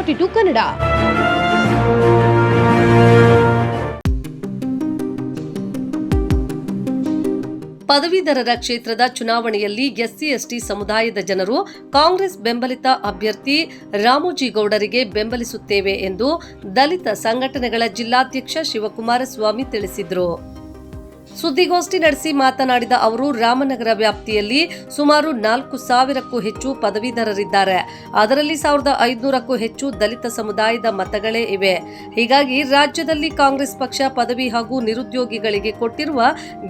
Forty to Kannada. ಪದವೀಧರರ ಕ್ಷೇತ್ರದ ಚುನಾವಣೆಯಲ್ಲಿ ಎಸ್ಸಿ, ಎಸ್ಟಿ ಸಮುದಾಯದ ಜನರು ಕಾಂಗ್ರೆಸ್ ಬೆಂಬಲಿತ ಅಭ್ಯರ್ಥಿ ರಾಮೋಜಿಗೌಡರಿಗೆ ಬೆಂಬಲಿಸುತ್ತೇವೆ ಎಂದು ದಲಿತ ಸಂಘಟನೆಗಳ ಜಿಲ್ಲಾಧ್ಯಕ್ಷ ಶಿವಕುಮಾರ ಸ್ವಾಮಿ ತಿಳಿಸಿದರು. ಸುದ್ದಿಗೋಷ್ಠಿ ನಡೆಸಿ ಮಾತನಾಡಿದ ಅವರು, ರಾಮನಗರ ವ್ಯಾಪ್ತಿಯಲ್ಲಿ ಸುಮಾರು ನಾಲ್ಕು ಸಾವಿರಕ್ಕೂ ಹೆಚ್ಚು ಪದವೀಧರರಿದ್ದಾರೆ. ಅದರಲ್ಲಿ ಸಾವಿರದ ಐದುನೂರಕ್ಕೂ ಹೆಚ್ಚು ದಲಿತ ಸಮುದಾಯದ ಮತಗಳೇ ಇವೆ. ಹೀಗಾಗಿ ರಾಜ್ಯದಲ್ಲಿ ಕಾಂಗ್ರೆಸ್ ಪಕ್ಷ ಪದವಿ ಹಾಗೂ ನಿರುದ್ಯೋಗಿಗಳಿಗೆ ಕೊಟ್ಟಿರುವ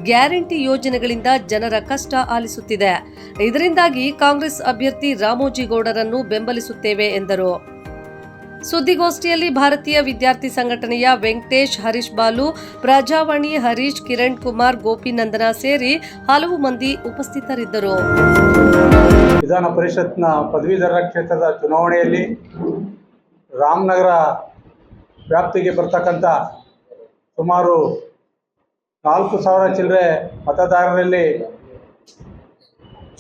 ಗ್ಯಾರಂಟಿ ಯೋಜನೆಗಳಿಂದ ಜನರ ಕಷ್ಟ ಆಲಿಸುತ್ತಿದೆ. ಇದರಿಂದಾಗಿ ಕಾಂಗ್ರೆಸ್ ಅಭ್ಯರ್ಥಿ ರಾಮೋಜಿಗೌಡರನ್ನು ಬೆಂಬಲಿಸುತ್ತೇವೆ ಎಂದರು. ಸುದ್ದಿಗೋಷ್ಠಿಯಲ್ಲಿ ಭಾರತೀಯ ವಿದ್ಯಾರ್ಥಿ ಸಂಘಟನೆಯ ವೆಂಕಟೇಶ್, ಹರೀಶ್ ಬಾಲು, ಪ್ರಜಾವಾಣಿ ಹರೀಶ್, ಕಿರಣ್ ಕುಮಾರ್ ಗೋಪಿನಂದನ ಸೇರಿ ಹಲವು ಮಂದಿ ಉಪಸ್ಥಿತರಿದ್ದರು. ವಿಧಾನ ಪರಿಷತ್ನ ಪದವೀಧರ ಕ್ಷೇತ್ರದ ಚುನಾವಣೆಯಲ್ಲಿ ರಾಮನಗರ ವ್ಯಾಪ್ತಿಗೆ ಬರ್ತಕ್ಕಂಥ ಸುಮಾರು ನಾಲ್ಕು ಸಾವಿರ ಚಿಲ್ಲರೆ ಮತದಾರರಲ್ಲಿ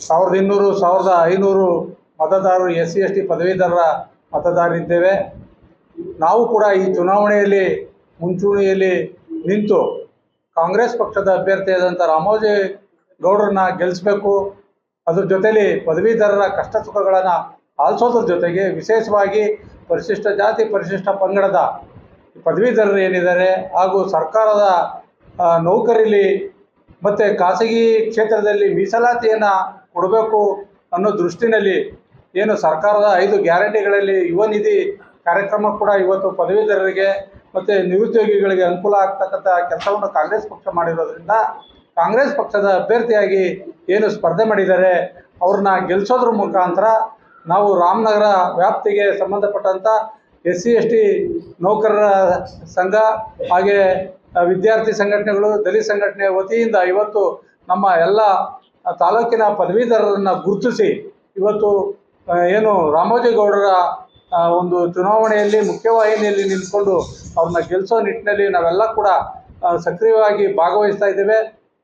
ಸಾವಿರದ ಇನ್ನೂರು, ಸಾವಿರದ ಐನೂರು ಮತದಾರರು ಎಸ್ ಸಿ, ಎಸ್ ಟಿ ಪದವೀಧರರ ಮತದಾರರಿದ್ದೇವೆ. ನಾವು ಕೂಡ ಈ ಚುನಾವಣೆಯಲ್ಲಿ, ಮುಂಚೂಣಿಯಲ್ಲಿ ನಿಂತು ಕಾಂಗ್ರೆಸ್ ಪಕ್ಷದ ಅಭ್ಯರ್ಥಿಯಾದಂಥ ರಾಮೋಜಿ ಗೌಡ್ರನ್ನ ಗೆಲ್ಲಿಸಬೇಕು ಅದ್ರ ಜೊತೆಯಲ್ಲಿ ಪದವೀಧರರ ಕಷ್ಟ ಸುಖಗಳನ್ನು ಆಲಿಸೋದ್ರ ಜೊತೆಗೆ ವಿಶೇಷವಾಗಿ ಪರಿಶಿಷ್ಟ ಜಾತಿ ಪರಿಶಿಷ್ಟ ಪಂಗಡದ ಪದವೀಧರರು ಏನಿದ್ದಾರೆ ಹಾಗೂ ಸರ್ಕಾರದ ನೌಕರಿಲಿ ಮತ್ತು ಖಾಸಗಿ ಕ್ಷೇತ್ರದಲ್ಲಿ ಮೀಸಲಾತಿಯನ್ನು ಕೊಡಬೇಕು ಅನ್ನೋ ದೃಷ್ಟಿನಲ್ಲಿ ಏನು ಸರ್ಕಾರದ ಐದು ಗ್ಯಾರಂಟಿಗಳಲ್ಲಿ ಯುವ ನಿಧಿ ಕಾರ್ಯಕ್ರಮ ಕೂಡ ಇವತ್ತು ಪದವೀಧರರಿಗೆ ಮತ್ತು ನಿರುದ್ಯೋಗಿಗಳಿಗೆ ಅನುಕೂಲ ಆಗ್ತಕ್ಕಂಥ ಕೆಲಸವನ್ನು ಕಾಂಗ್ರೆಸ್ ಪಕ್ಷ ಮಾಡಿರೋದ್ರಿಂದ ಕಾಂಗ್ರೆಸ್ ಪಕ್ಷದ ಅಭ್ಯರ್ಥಿಯಾಗಿ ಏನು ಸ್ಪರ್ಧೆ ಮಾಡಿದ್ದಾರೆ, ಅವ್ರನ್ನ ಗೆಲ್ಲಿಸೋದ್ರ ಮುಖಾಂತರ ನಾವು ರಾಮನಗರ ವ್ಯಾಪ್ತಿಗೆ ಸಂಬಂಧಪಟ್ಟಂಥ ಎಸ್ ಸಿ, ಎಸ್ ಟಿ ನೌಕರರ ಸಂಘ ಹಾಗೆ ವಿದ್ಯಾರ್ಥಿ ಸಂಘಟನೆಗಳು, ದಲಿತ ಸಂಘಟನೆ ವತಿಯಿಂದ ಇವತ್ತು ನಮ್ಮ ಎಲ್ಲ ತಾಲೂಕಿನ ಪದವೀಧರರನ್ನು ಗುರುತಿಸಿ ಇವತ್ತು ಏನು ರಾಮೋಜಿ ಗೌಡರ ಒಂದು ಚುನಾವಣೆಯಲ್ಲಿ ಮುಖ್ಯವಾಹಿನಿಯಲ್ಲಿ ನಿಂತ್ಕೊಂಡು ಅವ್ರನ್ನ ಗೆಲ್ಲಿಸೋ ನಿಟ್ಟಿನಲ್ಲಿ ನಾವೆಲ್ಲ ಕೂಡ ಸಕ್ರಿಯವಾಗಿ ಭಾಗವಹಿಸ್ತಾ ಇದ್ದೇವೆ.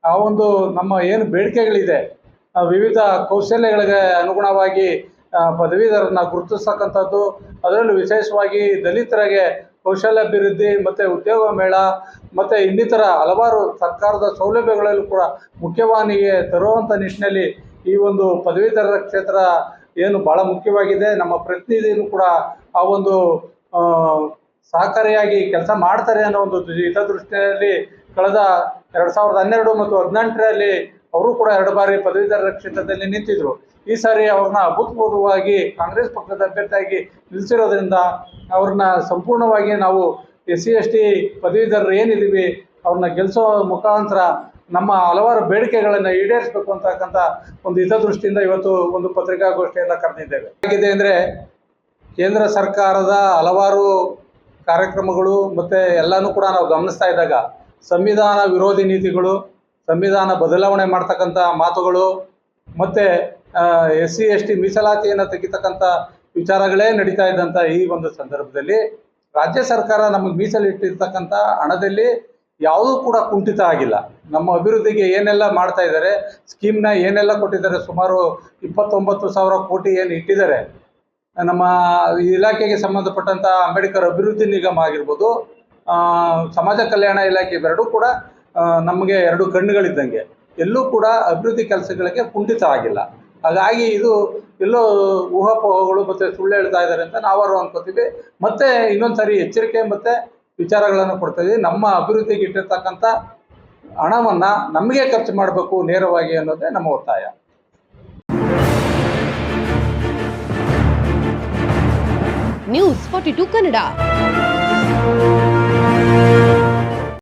ಆ ಒಂದು ನಮ್ಮ ಏನು ಬೇಡಿಕೆಗಳಿದೆ ವಿವಿಧ ಕೌಶಲ್ಯಗಳಿಗೆ ಅನುಗುಣವಾಗಿ ಪದವೀಧರನ್ನ ಗುರುತಿಸ್ತಕ್ಕಂಥದ್ದು, ಅದರಲ್ಲೂ ವಿಶೇಷವಾಗಿ ದಲಿತರಿಗೆ ಕೌಶಲ್ಯಾಭಿವೃದ್ಧಿ, ಮತ್ತು ಉದ್ಯೋಗ ಮೇಳ, ಮತ್ತು ಇನ್ನಿತರ ಹಲವಾರು ಸರ್ಕಾರದ ಸೌಲಭ್ಯಗಳಲ್ಲೂ ಕೂಡ ಮುಖ್ಯವಾಹಿನಿಗೆ ತರುವಂಥ ನಿಟ್ಟಿನಲ್ಲಿ ಈ ಒಂದು ಪದವೀಧರರ ಕ್ಷೇತ್ರ ಏನು ಭಾಳ ಮುಖ್ಯವಾಗಿದೆ. ನಮ್ಮ ಪ್ರತಿನಿಧಿನೂ ಕೂಡ ಆ ಒಂದು ಸಹಕಾರಿಯಾಗಿ ಕೆಲಸ ಮಾಡ್ತಾರೆ ಅನ್ನೋ ಒಂದು ಹಿತದೃಷ್ಟಿಯಲ್ಲಿ ಕಳೆದ ಎರಡು ಸಾವಿರದ ಹನ್ನೆರಡು ಮತ್ತು ಹದಿನೆಂಟರಲ್ಲಿ ಅವರು ಕೂಡ ಎರಡು ಬಾರಿ ಪದವೀಧರರ ಕ್ಷೇತ್ರದಲ್ಲಿ ನಿಂತಿದ್ರು. ಈ ಸಾರಿ ಅವ್ರನ್ನ ಅಭೂತಪೂರ್ವವಾಗಿ ಕಾಂಗ್ರೆಸ್ ಪಕ್ಷದ ಅಭ್ಯರ್ಥಿಯಾಗಿ ನಿಲ್ಲಿಸಿರೋದ್ರಿಂದ ಅವ್ರನ್ನ ಸಂಪೂರ್ಣವಾಗಿ ನಾವು ಎಸ್ ಸಿ ಎಸ್ ಟಿ ಪದವೀಧರರು ಏನಿದ್ದೀವಿ, ಅವ್ರನ್ನ ಗೆಲ್ಲಿಸೋ ಮುಖಾಂತರ ನಮ್ಮ ಹಲವಾರು ಬೇಡಿಕೆಗಳನ್ನು ಈಡೇರಿಸಬೇಕು ಅಂತಕ್ಕಂಥ ಒಂದು ಹಿತದೃಷ್ಟಿಯಿಂದ ಇವತ್ತು ಒಂದು ಪತ್ರಿಕಾಗೋಷ್ಠಿಯನ್ನು ಕರೆದಿದ್ದೇವೆ. ಹೇಗಿದೆ ಅಂದರೆ ಕೇಂದ್ರ ಸರ್ಕಾರದ ಹಲವಾರು ಕಾರ್ಯಕ್ರಮಗಳು ಮತ್ತು ಎಲ್ಲನೂ ಕೂಡ ನಾವು ಗಮನಿಸ್ತಾ ಇದ್ದಾಗ ಸಂವಿಧಾನ ವಿರೋಧಿ ನೀತಿಗಳು, ಸಂವಿಧಾನ ಬದಲಾವಣೆ ಮಾಡ್ತಕ್ಕಂಥ ಮಾತುಗಳು ಮತ್ತು ಎಸ್ ಸಿ ಎಸ್ ಟಿ ಮೀಸಲಾತಿಯನ್ನು ತೆಗಿತಕ್ಕಂಥ ವಿಚಾರಗಳೇ ನಡೀತಾ ಇದ್ದಂಥ ಈ ಒಂದು ಸಂದರ್ಭದಲ್ಲಿ ರಾಜ್ಯ ಸರ್ಕಾರ ನಮಗೆ ಮೀಸಲಿಟ್ಟಿರ್ತಕ್ಕಂಥ ಹಣದಲ್ಲಿ ಯಾವುದೂ ಕೂಡ ಕುಂಠಿತ ಆಗಿಲ್ಲ. ನಮ್ಮ ಅಭಿವೃದ್ಧಿಗೆ ಏನೆಲ್ಲ ಮಾಡ್ತಾ ಇದ್ದಾರೆ ಸ್ಕೀಮ್ನ ಏನೆಲ್ಲ ಕೊಟ್ಟಿದ್ದಾರೆ, ಸುಮಾರು ಇಪ್ಪತ್ತೊಂಬತ್ತು ಸಾವಿರ ಕೋಟಿ ಏನು ಇಟ್ಟಿದ್ದಾರೆ, ನಮ್ಮ ಇಲಾಖೆಗೆ ಸಂಬಂಧಪಟ್ಟಂಥ ಅಂಬೇಡ್ಕರ್ ಅಭಿವೃದ್ಧಿ ನಿಗಮ ಆಗಿರ್ಬೋದು ಸಮಾಜ ಕಲ್ಯಾಣ ಇಲಾಖೆ ಇವೆರಡೂ ಕೂಡ ನಮಗೆ ಎರಡು ಕಣ್ಣುಗಳಿದ್ದಂಗೆ. ಎಲ್ಲೂ ಕೂಡ ಅಭಿವೃದ್ಧಿ ಕೆಲಸಗಳಿಗೆ ಕುಂಠಿತ ಆಗಿಲ್ಲ. ಹಾಗಾಗಿ ಇದು ಎಲ್ಲೋ ಊಹಾಪೋಹಗಳು ಮತ್ತು ಸುಳ್ಳು ಹೇಳ್ತಾ ಇದ್ದಾರೆ ಅಂತ ನಾವಾರು ಅನ್ಕೋತೀವಿ. ಮತ್ತೆ ಇನ್ನೊಂದು ಸಾರಿ ಎಚ್ಚರಿಕೆ ಮತ್ತು ವಿಚಾರಗಳನ್ನು ಕೊಡ್ತಾ ಇದ್ದೀವಿ. ನಮ್ಮ ಅಭಿವೃದ್ಧಿಗೆ ಇಟ್ಟಿರ್ತಕ್ಕಂಥ ಹಣವನ್ನು ನಮಗೆ ಖರ್ಚು ಮಾಡಬೇಕು ನೇರವಾಗಿ ಅನ್ನೋದೇ ನಮ್ಮ ಒತ್ತಾಯ. News forty to Kannada